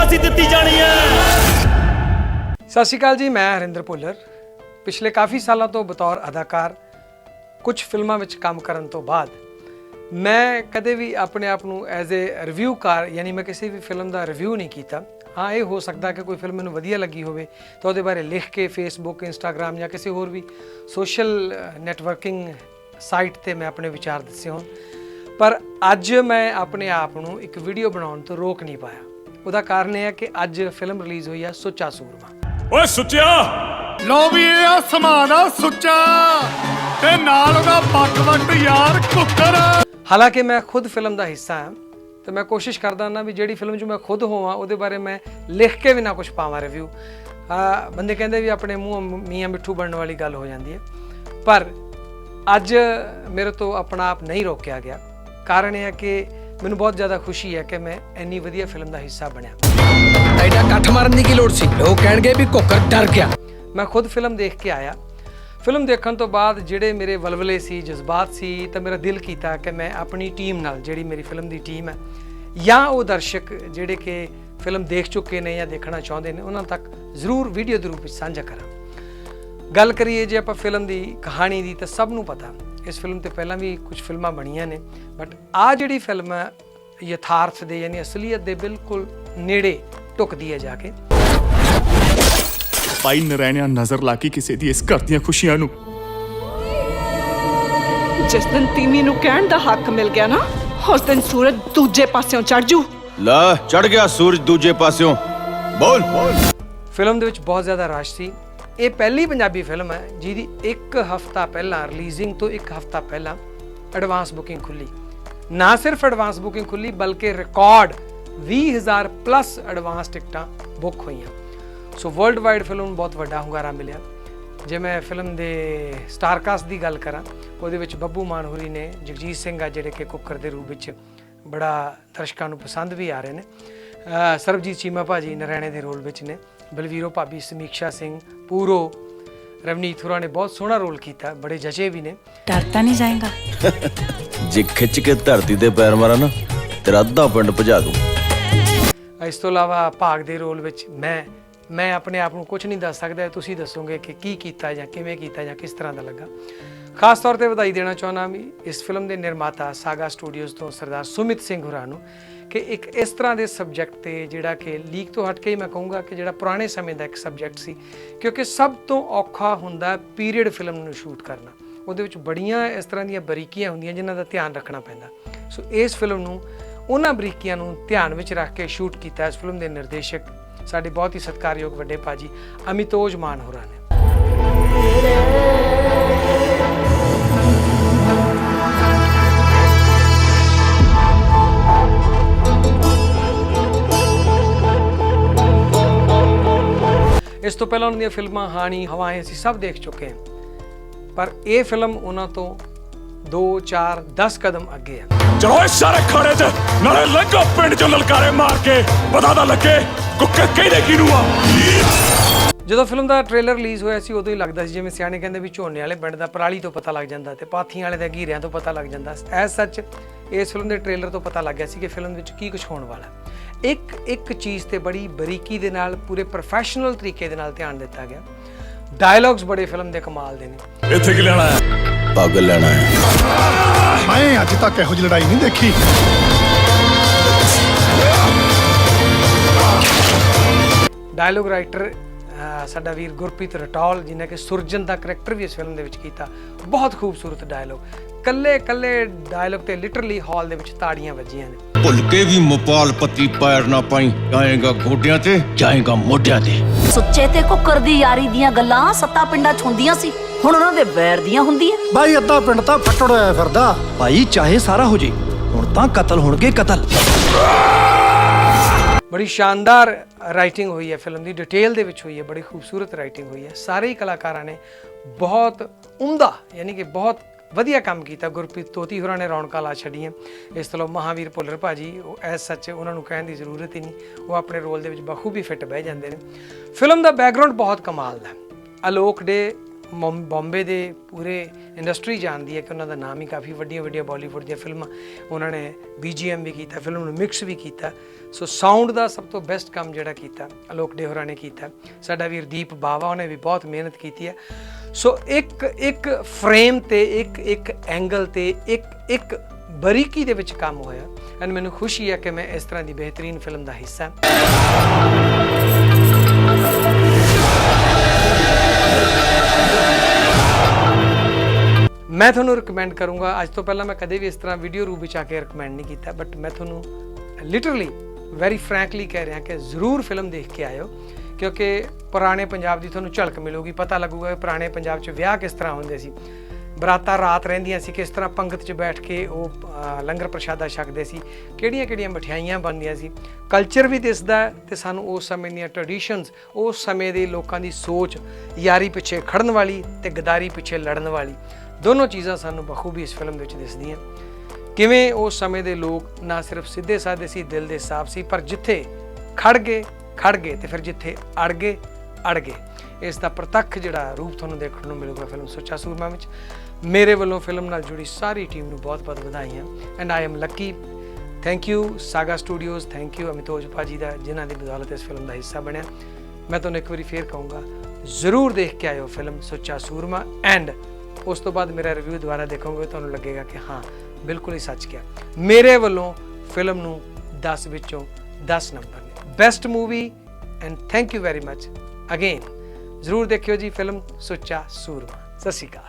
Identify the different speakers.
Speaker 1: ਫਾਂਸੀ ਦਿੱਤੀ ਜਾਣੀ ਹੈ।
Speaker 2: ਸਤਿ ਸ਼੍ਰੀ ਅਕਾਲ ਜੀ, ਮੈਂ ਹਰਿੰਦਰ ਭੁੱਲਰ। ਪਿਛਲੇ ਕਾਫੀ ਸਾਲਾਂ ਤੋਂ ਬਤੌਰ ਅਦਾਕਾਰ, ਕੁਝ ਫਿਲਮਾਂ ਵਿੱਚ ਕੰਮ ਕਰਨ ਤੋਂ ਬਾਅਦ, ਮੈਂ ਕਦੇ ਵੀ ਆਪਣੇ ਆਪ ਨੂੰ ਐਜ਼ ਅ ਰਿਵਿਊਕਾਰ ਯਾਨੀ ਮੈਂ ਕਿਸੇ ਵੀ ਫਿਲਮ ਦਾ ਰਿਵਿਊ ਨਹੀਂ ਕੀਤਾ। ਹਾਂ, ਇਹ ਹੋ ਸਕਦਾ ਕਿ ਕੋਈ ਫਿਲਮ ਮੈਨੂੰ ਵਧੀਆ ਲੱਗੀ ਹੋਵੇ ਤਾਂ ਉਹਦੇ ਬਾਰੇ ਲਿਖ ਕੇ ਫੇਸਬੁੱਕ ਇੰਸਟਾਗ੍ਰam ਜਾਂ ਕਿਸੇ ਹੋਰ ਵੀ ਸੋਸ਼ਲ ਨੈਟਵਰਕਿੰਗ ਸਾਈਟ ਤੇ ਮੈਂ ਆਪਣੇ ਵਿਚਾਰ ਦੱਸੇ ਹੋਣ। ਪਰ ਅੱਜ ਮੈਂ ਆਪਣੇ ਆਪ ਨੂੰ ਇੱਕ ਵੀਡੀਓ ਬਣਾਉਣ ਤੋਂ ਰੋਕ ਨਹੀਂ ਪਾਇਆ। ਉਹਦਾ ਕਾਰਨ ਇਹ ਹੈ ਕਿ ਅੱਜ ਫਿਲਮ ਰਿਲੀਜ਼ ਹੋਈ ਹੈ ਸੁੱਚਾ ਸੂਰਮਾ।
Speaker 1: ਓਏ ਸੁੱਚਿਆ!
Speaker 3: ਲੋ ਵੀ ਇਹ ਆ ਸਮਾਨ ਆ ਸੁੱਚਾ। ਤੇ ਨਾਲ ਉਹਦਾ ਪੱਕਵੱਟ ਯਾਰ ਕੁੱਕਰ।
Speaker 2: ਹਾਲਾਂਕਿ ਮੈਂ ਖੁਦ ਫਿਲਮ ਦਾ ਹਿੱਸਾ ਹਾਂ ਤੇ ਮੈਂ ਕੋਸ਼ਿਸ਼ ਕਰਦਾ ਨਾ ਵੀ ਜਿਹੜੀ ਫਿਲਮ 'ਚ ਮੈਂ ਖੁਦ ਹੋਵਾਂ ਉਹਦੇ ਬਾਰੇ ਮੈਂ ਲਿਖ ਕੇ ਵੀ ਨਾ ਕੁਝ ਪਾਵਾਂ ਰਿਵਿਊ ਆ ਬੰਦੇ ਕਹਿੰਦੇ ਵੀ ਆਪਣੇ ਮੂੰਹ ਮੀਆਂ ਮਿੱਠੂ ਬਣਨ ਵਾਲੀ ਗੱਲ ਹੋ ਜਾਂਦੀ ਹੈ। ਪਰ ਅੱਜ ਮੇਰੇ ਤੋਂ ਆਪਣਾ ਆਪ ਨਹੀਂ ਰੋਕਿਆ ਗਿਆ। ਕਾਰਨ ਇਹ ਹੈ ਕਿ ਮੈਨੂੰ ਬਹੁਤ ਜ਼ਿਆਦਾ ਖੁਸ਼ੀ ਹੈ ਕਿ ਮੈਂ ਇੰਨੀ ਵਧੀਆ ਫਿਲਮ ਦਾ ਹਿੱਸਾ ਬਣਿਆ।
Speaker 4: ਐਡਾ ਕੱਠ ਮਾਰਨ ਦੀ ਕੀ ਲੋੜ ਸੀ? ਲੋਕ ਕਹਿਣਗੇ ਵੀ ਕੋਕਰ ਡਰ ਗਿਆ।
Speaker 2: ਮੈਂ ਖੁਦ ਫਿਲਮ ਦੇਖ ਕੇ ਆਇਆ। ਫਿਲਮ ਦੇਖਣ ਤੋਂ ਬਾਅਦ ਜਿਹੜੇ ਮੇਰੇ ਵਲਵਲੇ ਸੀ ਜਜ਼ਬਾਤ ਸੀ ਤਾਂ ਮੇਰਾ ਦਿਲ ਕੀਤਾ ਕਿ ਮੈਂ ਆਪਣੀ ਟੀਮ ਨਾਲ ਜਿਹੜੀ ਮੇਰੀ ਫਿਲਮ ਦੀ ਟੀਮ ਹੈ ਜਾਂ ਉਹ ਦਰਸ਼ਕ ਜਿਹੜੇ ਕਿ ਫਿਲਮ ਦੇਖ ਚੁੱਕੇ ਨੇ ਜਾਂ ਦੇਖਣਾ ਚਾਹੁੰਦੇ ਨੇ ਉਹਨਾਂ ਤੱਕ ਜ਼ਰੂਰ ਵੀਡੀਓ ਦੇ ਰੂਪ ਵਿੱਚ ਸਾਂਝਾ ਕਰਾਂ। ਗੱਲ ਕਰੀਏ ਜੇ ਆਪਾਂ ਫਿਲਮ ਦੀ ਕਹਾਣੀ ਦੀ ਤਾਂ ਸਭ ਨੂੰ ਪਤਾ ਇਸ ਫਿਲਮ ਤੇ ਪਹਿਲਾਂ ਵੀ ਕੁਝ ਫਿਲਮਾਂ ਬਣੀਆਂ ਨੇ ਬਟ ਆ ਜਿਹੜੀ ਫਿਲਮ ਹੈ ਯਥਾਰਥ ਦੇ ਯਾਨੀ ਅਸਲੀਅਤ ਦੇ ਬਿਲਕੁਲ ਨੇੜੇ ਟੁਕਦੀ ਹੈ ਜਾ ਕੇ।
Speaker 3: ਭਾਈ ਨਰੈਣਿਆ ਨਜ਼ਰ ਲਾ ਕੇ ਕਿਸੇ ਦੀ ਇਸ ਘਰ ਦੀਆਂ ਖੁਸ਼ੀਆਂ ਨੂੰ।
Speaker 5: ਜਿਸ ਦਿਨ ਤੀਮੀ ਨੂੰ ਕਹਿਣ ਦਾ ਹੱਕ ਮਿਲ ਗਿਆ ਨਾ ਉਸ ਦਿਨ ਸੂਰਜ ਦੂਜੇ ਪਾਸਿਓਂ ਚੜ ਜੂ।
Speaker 6: ਲਾ ਚੜ ਗਿਆ ਸੂਰਜ ਦੂਜੇ ਪਾਸਿਓਂ। ਬੋਲ।
Speaker 2: ਫਿਲਮ ਦੇ ਵਿੱਚ ਬਹੁਤ ਜ਼ਿਆਦਾ ਰਸ਼ ਸੀ। ਇਹ ਪਹਿਲੀ ਪੰਜਾਬੀ ਫਿਲਮ ਹੈ, ਜਿਹਦੀ ਇੱਕ ਹਫਤਾ ਪਹਿਲਾਂ ਰਿਲੀਜ਼ਿੰਗ ਤੋਂ ਇੱਕ ਹਫਤਾ ਪਹਿਲਾਂ ਐਡਵਾਂਸ ਬੁਕਿੰਗ ਖੁੱਲੀ। ਨਾ ਸਿਰਫ ਐਡਵਾਂਸ ਬੁਕਿੰਗ ਖੁੱਲੀ, ਬਲਕਿ ਰਿਕਾਰਡ 20000 ਪਲੱਸ ਐਡਵਾਂਸ ਟਿਕਟਾਂ ਬੁੱਕ ਹੋਈਆਂ। ਸੋ ਵਰਲਡ ਵਾਈਡ ਫਿਲਮ ਨੂੰ ਬਹੁਤ ਵੱਡਾ ਹੁੰਗਾਰਾ ਮਿਲਿਆ। ਜੇ ਮੈਂ ਫਿਲਮ ਦੇ ਸਟਾਰਕਾਸਟ ਦੀ ਗੱਲ ਕਰਾਂ, ਉਹਦੇ ਵਿੱਚ ਬੱਬੂ ਮਾਨਹੂਰੀ ਨੇ, ਜਗਜੀਤ ਸਿੰਘ ਆ ਜਿਹੜੇ ਕਿ ਕੁੱਕਰ ਦੇ ਰੂਪ ਵਿੱਚ ਬੜਾ ਦਰਸ਼ਕਾਂ ਨੂੰ ਪਸੰਦ ਵੀ ਆ ਰਹੇ ਨੇ। ਸਰਬਜੀਤ ਚੀਮਾ ਭਾਜੀ ਨਰੈਣੇ ਦੇ ਰੋਲ ਵਿੱਚ ਨੇ। ਬਲਵੀਰੋ ਭਾਬੀ ਸਮੀਖਸ਼ਾ ਸਿੰਘ ਪੂਰੋ ਰਵਨੀਤ ਹੋਰਾਂ ਨੇ ਬਹੁਤ ਸੋਹਣਾ ਰੋਲ ਕੀਤਾ ਬੜੇ ਜਜੇ ਵੀ ਨੇ।
Speaker 7: ਡਰ ਨਹੀਂ ਜਾਏਗਾ।
Speaker 6: ਜੇ ਖਿੱਚ ਕੇ ਧਰਤੀ ਤੇ ਪੈਰ ਮਾਰਾਂ ਨਾ ਤੇਰਾ ਅੱਧਾ ਪਿੰਡ ਭਜਾ ਦੂੰ।
Speaker 2: ਇਸ ਤੋਂ ਇਲਾਵਾ ਭਾਗ ਦੇ ਰੋਲ ਵਿੱਚ ਮੈਂ ਮੈਂ ਆਪਣੇ ਆਪ ਨੂੰ ਕੁਝ ਨਹੀਂ ਦੱਸ ਸਕਦਾ ਤੁਸੀਂ ਦੱਸੋਗੇ ਕਿ ਕੀ ਕੀਤਾ ਜਾਂ ਕਿਵੇਂ ਕੀਤਾ ਜਾਂ ਕਿਸ ਤਰ੍ਹਾਂ ਦਾ ਲੱਗਾ। ਖਾਸ ਤੌਰ ਤੇ ਵਧਾਈ ਦੇਣਾ ਚਾਹੁੰਦਾ ਵੀ ਇਸ ਫਿਲਮ ਦੇ ਨਿਰਮਾਤਾ ਸਾਗਾ ਸਟੂਡੀਓਜ਼ ਤੋਂ ਸਰਦਾਰ ਸੁਮਿਤ ਸਿੰਘ ਹੁਰਾ ਨੂੰ ਕਿ ਇੱਕ ਇਸ ਤਰ੍ਹਾਂ ਦੇ ਸਬਜੈਕਟ ਤੇ ਜਿਹੜਾ ਕਿ ਲੀਕ ਤੋਂ ਹਟ ਕੇ ਹੀ ਮੈਂ ਕਹੂੰਗਾ ਕਿ ਜਿਹੜਾ ਪੁਰਾਣੇ ਸਮੇਂ ਦਾ ਇੱਕ ਸਬਜੈਕਟ ਸੀ, ਕਿਉਂਕਿ ਸਭ ਤੋਂ ਔਖਾ ਹੁੰਦਾ ਪੀਰੀਅਡ ਫਿਲਮ ਨੂੰ ਸ਼ੂਟ ਕਰਨਾ। ਉਹਦੇ ਵਿੱਚ ਬੜੀਆਂ ਇਸ ਤਰ੍ਹਾਂ ਦੀਆਂ ਬਰੀਕੀਆਂ ਹੁੰਦੀਆਂ ਜਿਨ੍ਹਾਂ ਦਾ ਧਿਆਨ ਰੱਖਣਾ ਪੈਂਦਾ। ਸੋ ਇਸ ਫਿਲਮ ਨੂੰ, ਉਹਨਾਂ ਬਰੀਕੀਆਂ ਨੂੰ ਧਿਆਨ ਵਿੱਚ ਰੱਖ ਕੇ ਸ਼ੂਟ ਕੀਤਾ ਇਸ ਫਿਲਮ ਦੇ ਨਿਰਦੇਸ਼ਕ ਸਾਡੇ ਬਹੁਤ ਹੀ ਸਤਿਕਾਰਯੋਗ ਵੱਡੇ ਭਾਜੀ ਅਮਿਤੋਜ ਮਾਨ ਹੋਰਾਂ ਨੇ। ਇਸ ਤੋਂ ਪਹਿਲਾਂ ਉਹਨਾਂ ਦੀਆਂ ਫਿਲਮਾਂ ਹਾਣੀ ਹਵਾएं ਅਸੀਂ ਸਭ ਦੇਖ ਚੁੱਕੇ ਹਾਂ। ਪਰ ਇਹ ਫਿਲਮ ਉਹਨਾਂ ਤੋਂ 2 4 10 ਕਦਮ ਅੱਗੇ ਹੈ
Speaker 1: ਚਲੋ ਸਾਰੇ ਖਾੜੇ 'ਚ ਨਾਲੇ ਲੰਘੋ ਪਿੰਡ 'ਚੋਂ ਲਲਕਾਰੇ ਮਾਰ ਕੇ ਪਤਾ ਤਾਂ ਲੱਗੇ ਕੁੱਕੇ ਕਿਹਦੇ ਕਿਹਨੂੰ ਆ?
Speaker 2: ਜਦੋਂ ਫਿਲਮ ਦਾ ਟ੍ਰੇਲਰ ਰਿਲੀਜ਼ ਹੋਇਆ ਸੀ ਉਦੋਂ ਹੀ ਲੱਗਦਾ ਸੀ ਜਿਵੇਂ ਸਿਆਣੇ ਕਹਿੰਦੇ ਵੀ ਝੋਨੇ ਵਾਲੇ ਪਿੰਡ ਦਾ ਪਰਾਲੀ ਤੋਂ ਪਤਾ ਲੱਗ ਜਾਂਦਾ ਤੇ ਪਾਥੀਆਂ ਵਾਲੇ ਦਾ ਘੀਰਿਆਂ ਤੋਂ ਪਤਾ ਲੱਗ ਜਾਂਦਾ। ਐਸ ਸੱਚ ਇਸ ਫਿਲਮ ਦੇ ਟ੍ਰੇਲਰ ਤੋਂ ਪਤਾ ਲੱਗ ਗਿਆ ਸੀ ਕਿ ਫਿਲਮ ਵਿੱਚ ਕੀ ਕੁਝ ਹੋਣ ਵਾਲਾ ਹੈ। ਇੱਕ ਇੱਕ ਚੀਜ਼ ਤੇ ਬੜੀ ਬਰੀਕੀ ਦੇ ਨਾਲ ਪੂਰੇ ਪ੍ਰੋਫੈਸ਼ਨਲ ਤਰੀਕੇ ਦੇ ਨਾਲ ਧਿਆਨ ਦਿੱਤਾ ਗਿਆ। ਡਾਇਲੌਗਸ ਬੜੇ ਫਿਲਮ ਦੇ ਕਮਾਲ ਦੇ ਨੇ।
Speaker 1: ਇੱਥੇ ਕੀ ਲੈਣਾ ਹੈ?
Speaker 6: ਪੱਗ ਲੈਣਾ ਹੈ।
Speaker 3: ਮੈਂ ਅੱਜ ਤੱਕ ਇਹੋ ਜਿਹੀ ਲੜਾਈ ਨਹੀਂ ਦੇਖੀ।
Speaker 2: ਡਾਇਲੋਗ ਰਾਈਟਰ ਸਾਡਾ ਵੀਰ ਗੁਰਪ੍ਰੀਤ ਰਟੌਲ ਜਿਨੇ ਕਿ ਸੁਰਜਨ ਦਾ ਕਰੈਕਟਰ ਵੀ ਇਸ ਫਿਲਮ ਦੇ ਵਿੱਚ ਕੀਤਾ। ਬਹੁਤ ਖੂਬਸੂਰਤ ਡਾਇਲੋਗ ਕੱਲੇ ਕੱਲੇ ਡਾਇਲੋਗ ਤੇ ਲਿਟਰਲੀ ਹਾਲ ਦੇ ਵਿੱਚ ਤਾੜੀਆਂ ਵੱਜੀਆਂ ਨੇ।
Speaker 6: ਭੁੱਲ ਕੇ ਵੀ ਮੋਪਾਲ ਪੱਤੀ ਪੈਰ ਨਾ ਪਾਈ। ਜਾਏਗਾ ਗੋਡਿਆਂ ਤੇ ਜਾਏਗਾ ਮੋਢਿਆਂ ਤੇ।
Speaker 7: ਸੁੱਚੇ ਤੇ ਕੁੱਕਰ ਦੀ ਯਾਰੀ ਦੀਆਂ ਗੱਲਾਂ ਸੱਤਾ ਪਿੰਡਾਂ ਚ ਹੁੰਦੀਆਂ ਸੀ। ਹੁਣ ਉਹਨਾਂ ਦੇ ਵੈਰ ਦੀਆਂ ਹੁੰਦੀਆਂ।
Speaker 8: ਬਾਈ ਅੱਧਾ ਪਿੰਡ ਤਾਂ ਫੱਟੜ ਹੋਇਆ ਫਿਰਦਾ। ਭਾਈ ਚਾਹੇ ਸਾਰਾ ਹੋ ਜੇ ਹੁਣ ਤਾਂ ਕਤਲ ਹੋਣਗੇ ਕਤਲ।
Speaker 2: ਬੜੀ ਸ਼ਾਨਦਾਰ ਰਾਈਟਿੰਗ ਹੋਈ ਹੈ ਫਿਲਮ ਦੀ ਡਿਟੇਲ ਦੇ ਵਿੱਚ ਹੋਈ ਹੈ ਬੜੀ ਖੂਬਸੂਰਤ ਰਾਈਟਿੰਗ ਹੋਈ ਹੈ। ਸਾਰੇ ਹੀ ਕਲਾਕਾਰਾਂ ਨੇ ਬਹੁਤ ਉਮਦਾ ਯਾਨੀ ਕਿ ਬਹੁਤ ਵਧੀਆ ਕੰਮ ਕੀਤਾ, ਗੁਰਪ੍ਰੀਤ ਤੋਤੀ ਹੋਰਾਂ ਨੇ ਰੌਣਕਾਂ ਲਾ ਛੱਡੀਆਂ। ਇਸ ਤੋਂ ਇਲਾਵਾ ਮਹਾਵੀਰ ਭੁੱਲਰ ਭਾਜੀ, ਉਹ ਐਸ ਸੱਚ ਉਹਨਾਂ ਨੂੰ ਕਹਿਣ ਦੀ ਜ਼ਰੂਰਤ ਹੀ ਨਹੀਂ, ਉਹ ਆਪਣੇ ਰੋਲ ਦੇ ਵਿੱਚ ਬਖੂਬੀ ਫਿੱਟ ਬਹਿ ਜਾਂਦੇ ਨੇ। ਫਿਲਮ ਦਾ ਬੈਕਗ੍ਰਾਉਂਡ ਬਹੁਤ ਕਮਾਲ ਦਾ ਅਲੋਕ ਡੇ ਮੁੰ- ਬੰਬੇ ਦੇ ਪੂਰੇ ਇੰਡਸਟਰੀ ਜਾਣਦੀ ਹੈ ਕਿ ਉਹਨਾਂ ਦਾ ਨਾਮ ਹੀ ਕਾਫੀ ਵੱਡੀਆਂ ਵੱਡੀਆਂ ਬਾਲੀਵੁੱਡ ਦੀਆਂ ਫਿਲਮਾਂ ਉਹਨਾਂ ਨੇ BGM ਵੀ ਕੀਤਾ, ਫਿਲਮ ਨੂੰ ਮਿਕਸ ਵੀ ਕੀਤਾ। ਸੋ ਸਾਊਂਡ ਦਾ ਸਭ ਤੋਂ ਬੈਸਟ ਕੰਮ ਜਿਹੜਾ ਕੀਤਾ, ਅਲੋਕ ਡੇਹਰਾ ਨੇ ਕੀਤਾ। ਸਾਡਾ ਵੀਰ ਦੀਪ ਬਾਵਾ, ਉਹਨੇ ਵੀ ਬਹੁਤ ਮਿਹਨਤ ਕੀਤੀ ਹੈ। ਸੋ ਇੱਕ ਇੱਕ ਫਰੇਮ ਤੇ, ਇੱਕ ਇੱਕ ਐਂਗਲ ਤੇ, ਇੱਕ ਇੱਕ ਬਰੀਕੀ ਦੇ ਵਿੱਚ ਕੰਮ ਹੋਇਆ। ਐਂਡ ਮੈਨੂੰ ਖੁਸ਼ੀ ਹੈ ਕਿ ਮੈਂ ਇਸ ਤਰ੍ਹਾਂ ਦੀ ਬਿਹਤਰੀਨ ਫਿਲਮ ਦਾ ਹਿੱਸਾ ਮੈਂ ਤੁਹਾਨੂੰ ਰეკਮੈਂਡ ਕਰੂੰਗਾ, ਅੱਜ ਤੋਂ ਪਹਿਲਾਂ ਮੈਂ ਕਦੇ ਵੀ ਇਸ ਤਰ੍ਹਾਂ ਵੀਡੀਓ ਰੂਪ ਵਿੱਚ ਆ ਕੇ ਰეკਮੈਂਡ ਨਹੀਂ ਕੀਤਾ ਬਟ ਮੈਂ ਤੁਹਾਨੂੰ ਲਿਟਰਲੀ ਵੈਰੀ ਫ੍ਰੈਂਕਲੀ ਕਹਿ ਰਿਹਾ ਕਿ ਜ਼ਰੂਰ ਫਿਲਮ ਦੇਖ ਕੇ ਆਇਓ, ਕਿਉਂਕਿ ਪੁਰਾਣੇ ਪੰਜਾਬ ਦੀ ਤੁਹਾਨੂੰ ਝਲਕ ਮਿਲੂਗੀ, ਪਤਾ ਲੱਗੂਗਾ ਕਿ ਪੁਰਾਣੇ ਪੰਜਾਬ 'ਚ ਵਿਆਹ ਕਿਸ ਤਰ੍ਹਾਂ ਹੁੰਦੇ ਸੀ। ਬਰਾਤਾਂ ਰਾਤ ਰਹਿੰਦੀਆਂ ਸੀ, ਕਿਸ ਤਰ੍ਹਾਂ ਪੰਗਤ 'ਚ ਬੈਠ ਕੇ ਉਹ ਲੰਗਰ ਪ੍ਰਸ਼ਾਦਾ ਛਕਦੇ ਸੀ, ਕਿਹੜੀਆਂ-ਕਿਹੜੀਆਂ ਮਠਿਆਈਆਂ ਬਣਦੀਆਂ ਸੀ। ਕਲਚਰ ਵੀ ਦਿਸਦਾ ਤੇ ਸਾਨੂੰ ਉਸ ਸਮੇਂ ਦੀਆਂ ਟ੍ਰੈਡੀਸ਼ਨਸ ਉਸ ਸਮੇਂ ਦੇ ਲੋਕਾਂ ਦੀ ਸੋਚ, ਯਾਰੀ ਪਿੱਛੇ ਖੜਨ ਵਾਲੀ ਤੇ ਗਦਾਰੀ ਪਿੱਛੇ ਲੜਨ ਵਾਲੀ। ਦੋਨੋਂ ਚੀਜ਼ਾਂ ਸਾਨੂੰ ਬਖੂਬੀ ਇਸ ਫਿਲਮ ਦੇ ਵਿੱਚ ਦਿਸਦੀਆਂ। ਕਿਵੇਂ ਉਸ ਸਮੇਂ ਦੇ ਲੋਕ ਨਾ ਸਿਰਫ ਸਿੱਧੇ ਸਾਦੇ ਸੀ, ਦਿਲ ਦੇ ਸਾਫ਼ ਸੀ, ਪਰ ਜਿੱਥੇ ਖੜ ਗਏ ਖੜ ਗਏ ਤੇ ਫਿਰ ਜਿੱਥੇ ਅੜ ਗਏ ਅੜ ਗਏ। ਇਸ ਦਾ ਪ੍ਰਤੱਖ ਜਿਹੜਾ ਰੂਪ ਤੁਹਾਨੂੰ ਦੇਖਣ ਨੂੰ ਮਿਲੂਗਾ ਫਿਲਮ ਸੁੱਚਾ ਸੂਰਮਾ ਵਿੱਚ। ਮੇਰੇ ਵੱਲੋਂ ਫਿਲਮ ਨਾਲ ਜੁੜੀ ਸਾਰੀ ਟੀਮ ਨੂੰ ਬਹੁਤ-ਬਹੁਤ ਵਧਾਈਆਂ। And I am lucky thank you Saga Studios thank you Amitoj ਭਾਜੀ ਦਾ, ਜਿਨ੍ਹਾਂ ਦੀ ਬਦੌਲਤ ਇਸ ਫਿਲਮ ਦਾ ਹਿੱਸਾ ਬਣਿਆ। ਮੈਂ ਤੁਹਾਨੂੰ ਇੱਕ ਵਾਰੀ ਫੇਰ ਕਹੂੰਗਾ, ਜ਼ਰੂਰ ਦੇਖ ਕੇ ਆਇਓ ਫਿਲਮ ਸੁੱਚਾ ਸੂਰਮਾ। ਐਂਡ ਉਸ ਤੋਂ ਬਾਅਦ ਮੇਰਾ ਰਿਵਿਊ ਦੁਬਾਰਾ ਦੇਖੋਗੇ, ਤੁਹਾਨੂੰ ਲੱਗੇਗਾ ਕਿ ਹਾਂ, ਬਿਲਕੁਲ ਹੀ ਸੱਚ ਕਿਹਾ। ਮੇਰੇ ਵੱਲੋਂ ਫਿਲਮ ਨੂੰ 10 ਵਿੱਚੋਂ 10 ਨੰਬਰ ਨੇ। Best movie and thank you very much again ਜ਼ਰੂਰ ਦੇਖਿਓ ਜੀ ਫਿਲਮ ਸੁੱਚਾ ਸੂਰਮਾ। ਸਤਿ ਸ਼੍ਰੀ ਅਕਾਲ।